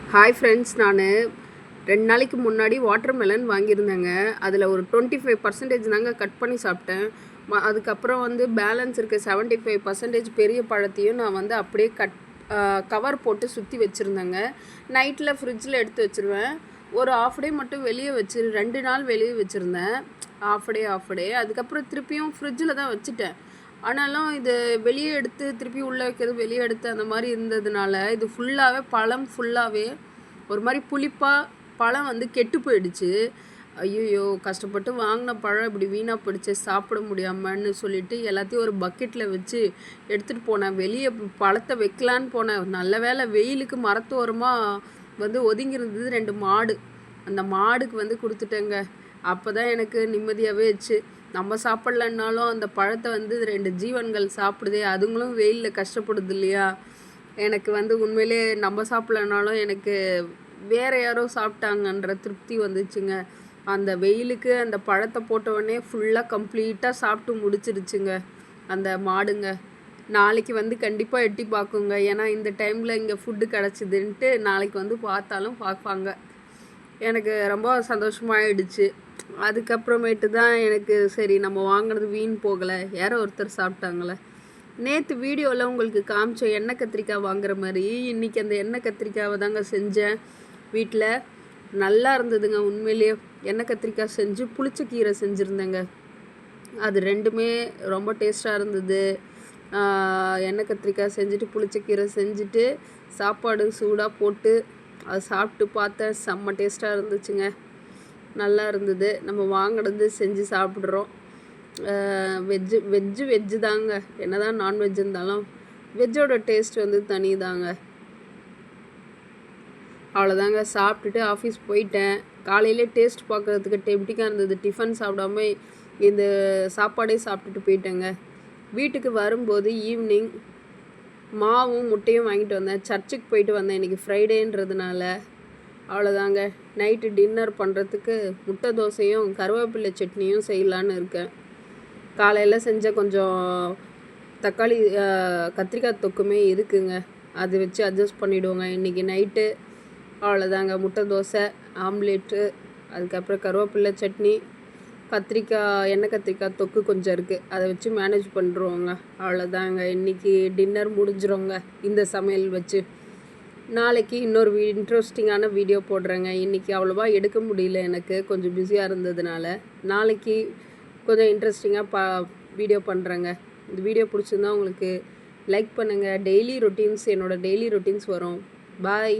Hi friends நான் ரெண்டு நாளைக்கு முன்னாடி வாட்டர் மெலன் வாங்கியிருந்தேங்க. அதில் ஒரு டுவெண்ட்டி ஃபைவ் பர்சன்டேஜ் தாங்க கட் பண்ணி சாப்பிட்டேன். அதுக்கப்புறம் வந்து பேலன்ஸ் இருக்க செவன்ட்டி ஃபைவ் பர்சன்டேஜ் பெரிய பழத்தையும் நான் வந்து அப்படியே கட் கவர் போட்டு சுற்றி வச்சுருந்தேங்க. நைட்டில் ஃப்ரிட்ஜில் எடுத்து வச்சுருவேன். ஒரு ஆஃப் டே மட்டும் வெளியே வச்சு ரெண்டு நாள் வெளியே வச்சுருந்தேன். ஆஃப் டே ஆஃப் டே அதுக்கப்புறம் திருப்பியும் ஃப்ரிட்ஜில் தான் வச்சுட்டேன். ஆனாலும் இது வெளியே எடுத்து திருப்பி உள்ளே வைக்கிறது வெளியே எடுத்து அந்த மாதிரி இருந்ததுனால இது ஃபுல்லாகவே பழம் ஃபுல்லாகவே ஒரு மாதிரி புளிப்பாக பழம் வந்து கெட்டு போயிடுச்சு. ஐயோ கஷ்டப்பட்டு வாங்கின பழம் இப்படி வீணாக போயிடுச்சு சாப்பிட முடியாமன்னு சொல்லிட்டு எல்லாத்தையும் ஒரு பக்கெட்டில் வச்சு எடுத்துகிட்டு போனேன். வெளியே பழத்தை வைக்கலான்னு போனேன். நல்ல வேளை வெயிலுக்கு மரத்தோரமாக வந்து ஒதுங்கி இருந்தது ரெண்டு மாடு. அந்த மாடுக்கு வந்து கொடுத்துட்டேங்க. அப்போ தான் எனக்கு நிம்மதியாகவே வச்சு நம்ம சாப்பிட்லன்னாலும் அந்த பழத்தை வந்து ரெண்டு ஜீவன்கள் சாப்பிடுதே அதுங்களும் வெயிலில் கஷ்டப்படுது இல்லையா? எனக்கு வந்து உண்மையிலே நம்ம சாப்பிட்லனாலும் எனக்கு வேற யாரோ சாப்பிட்டாங்கன்ற திருப்தி வந்துச்சுங்க. அந்த வெயிலுக்கு அந்த பழத்தை போட்டவொடனே ஃபுல்லாக கம்ப்ளீட்டாக சாப்பிட்டு முடிச்சிருச்சுங்க அந்த மாடுங்க. நாளைக்கு வந்து கண்டிப்பாக எட்டி பார்க்குங்க. ஏன்னா இந்த டைமில் இங்கே ஃபுட்டு கிடச்சிதுன்ட்டு நாளைக்கு வந்து பார்த்தாலும் பார்ப்பாங்க. எனக்கு ரொம்ப சந்தோஷமாகிடுச்சு அதுக்கப்புறமேட்டு தான் எனக்கு சரி நம்ம வாங்கினது வீண் போகலை. யாரோ ஒருத்தர் சாப்பிட்டாங்களே நேற்று வீடியோவில் உங்களுக்கு காமிச்ச எண்ணெய் கத்திரிக்காய் வாங்குற மாதிரி இன்றைக்கி அந்த எண்ணெய் கத்திரிக்காவை தாங்க செஞ்சேன் வீட்டில் நல்லா இருந்ததுங்க உண்மையிலேயே. எண்ணெய் கத்திரிக்காய் செஞ்சு புளிச்ச கீரை செஞ்சுருந்தேங்க. அது ரெண்டுமே ரொம்ப டேஸ்ட்டாக இருந்தது. எண்ணெய் கத்திரிக்காய் செஞ்சுட்டு புளிச்ச கீரை செஞ்சுட்டு சாப்பாடு சூடாக போட்டு அதை சாப்பிட்டு பார்த்தேன். செம்ம டேஸ்ட்டாக இருந்துச்சுங்க. நல்லா இருந்தது. நம்ம வாங்கினது செஞ்சு சாப்பிட்றோம். வெஜ்ஜு வெஜ்ஜு வெஜ்ஜு தாங்க. என்னதான் நான்வெஜ் இருந்தாலும் வெஜ்ஜோட டேஸ்ட் வந்து தனி தாங்க அவ்வளோதாங்க. சாப்பிட்டுட்டு ஆஃபீஸ் போயிட்டேன். காலையிலே டேஸ்ட் பார்க்குறதுக்கு டெப்டிக்காக இருந்தது. டிஃபன் சாப்பிடாம இந்த சாப்பாடே சாப்பிட்டுட்டு போயிட்டேங்க. வீட்டுக்கு வரும்போது ஈவினிங் மாவும் முட்டையும் வாங்கிட்டு வந்தேன். சர்ச்சுக்கு போயிட்டு வந்தேன் இன்றைக்கி ஃப்ரைடேன்றதுனால அவ்வளோதாங்க நைட்டு டின்னர் பண்ணுறதுக்கு முட்டை தோசையும் கருவேப்பிலை சட்னியும் செய்யலான்னு இருக்கேன். காலையில் செஞ்ச கொஞ்சம் தக்காளி கத்திரிக்காய் தொக்குமே இருக்குங்க. அது வச்சு அட்ஜஸ்ட் பண்ணிவிடுவோங்க இன்றைக்கி நைட்டு அவ்வளோதாங்க முட்டை தோசை ஆம்லேட்டு அதுக்கப்புறம் கருவேப்பிலை சட்னி கத்திரிக்காய் எண்ணெய் கத்திரிக்காய் தொக்கு கொஞ்சம் இருக்குது அதை வச்சு மேனேஜ் பண்ணுறோங்க அவ்வளோதாங்க இன்றைக்கி டின்னர் முடிஞ்சிரோங்க. இந்த சமையல் வச்சு. நாளைக்கு இன்னொரு வீ இன்ட்ரெஸ்டிங்கான வீடியோ போடுறேங்க. இன்றைக்கி அவ்வளோவா எடுக்க முடியல எனக்கு. கொஞ்சம் பிஸியாக இருந்ததுனால நாளைக்கு கொஞ்சம் இன்ட்ரெஸ்டிங்காக பா வீடியோ பண்ணுறேங்க இந்த வீடியோ பிடிச்சிருந்தா உங்களுக்கு லைக் பண்ணுங்கள் டெய்லி ரொட்டீன்ஸ் என்னோடய டெய்லி ரொட்டீன்ஸ் வரும். பாய்